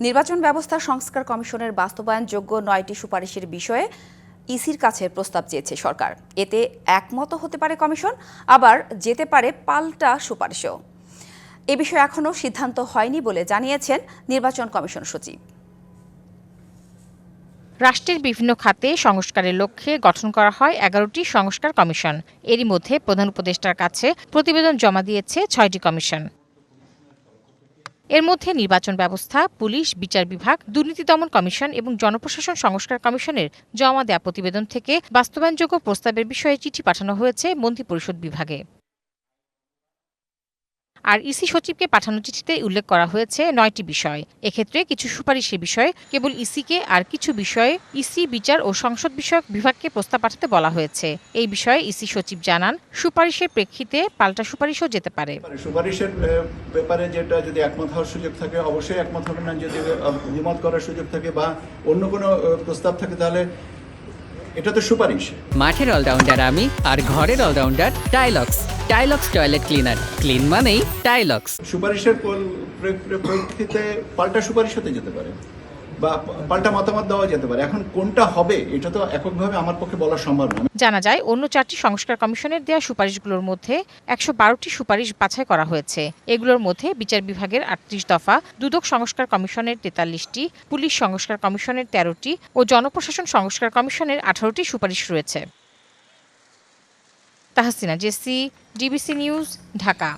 নির্বাচন ব্যবস্থা সংস্কার কমিশনের বাস্তবায়নযোগ্য নয়টি সুপারিশের বিষয়ে ইসির কাছে প্রস্তাব চেয়েছে সরকার। এতে একমত হতে পারে কমিশন, আবার যেতে পারে পাল্টা সুপারিশও। এ বিষয়ে এখনও সিদ্ধান্ত হয়নি বলে জানিয়েছেন নির্বাচন কমিশন সচিব। রাষ্ট্রের বিভিন্ন খাতে সংস্কারের লক্ষ্যে গঠন করা হয় এগারোটি সংস্কার কমিশন। এরই মধ্যে প্রধান উপদেষ্টার কাছে প্রতিবেদন জমা দিয়েছে ছয়টি কমিশন। এর মধ্যে নির্বাচন ব্যবস্থা, পুলিশ, বিচার বিভাগ, দুর্নীতি দমন কমিশন এবং জনপ্রশাসন সংস্কার কমিশনের জমা দেয়া প্রতিবেদন থেকে বাস্তবায়নযোগ্য প্রস্তাবের বিষয়ে চিঠি পাঠানো হয়েছে মন্ত্রিপরিষদ বিভাগে। আর ইসি সচিবকে পাঠানো চিঠিতে উল্লেখ করা হয়েছে নয়টি বিষয়। এক্ষেত্রে কিছু সুপারিশের বিষয়ে কেবল ইসিকে আর কিছু বিষয়ে ইসি বিচার ও সংসদ বিষয়ক বিভাগকে প্রস্তাব পাঠাতে বলা হয়েছে। এই বিষয়ে ইসি সচিব জানান সুপারিশের প্রেক্ষিতে পাল্টা সুপারিশও যেতে পারে। সুপারিশের ব্যাপারে যেটা যদি একমত হওয়ার সুযোগ থাকে অবশ্যই একমত হবে না। যদি দ্বিমত করার সুযোগ থাকে বা অন্য কোনো প্রস্তাব থাকে তাহলে এটা তো সুপারিশ। মাঠের অলরাউন্ডার আমি আর ঘরের allrounder Tylox Tylox toilet cleaner clean মানেই টাইলক্স সুপারিশের প্রেক্ষিতে পাল্টা সুপারিশ হতে যেতে পারে বা পাল্টা মতামত দেওয়া যেতে পারে। এখন কোনটা হবে এটা তো এককভাবে আমার পক্ষে বলা সম্ভব না। জানা যায় অন্য চারটি সংস্কার কমিশনের দেওয়া সুপারিশগুলোর মধ্যে একশো বারোটি সুপারিশ বাছাই করা হয়েছে। এগুলোর মধ্যে বিচার বিভাগের আটত্রিশ দফা দুদক সংস্কার কমিশনের তেতাল্লিশটি পুলিশ সংস্কার কমিশনের তেরোটি ও জনপ্রশাসন সংস্কার কমিশনের আঠারোটি সুপারিশ রয়েছে। Tahsina Jesy DBC news Dhaka.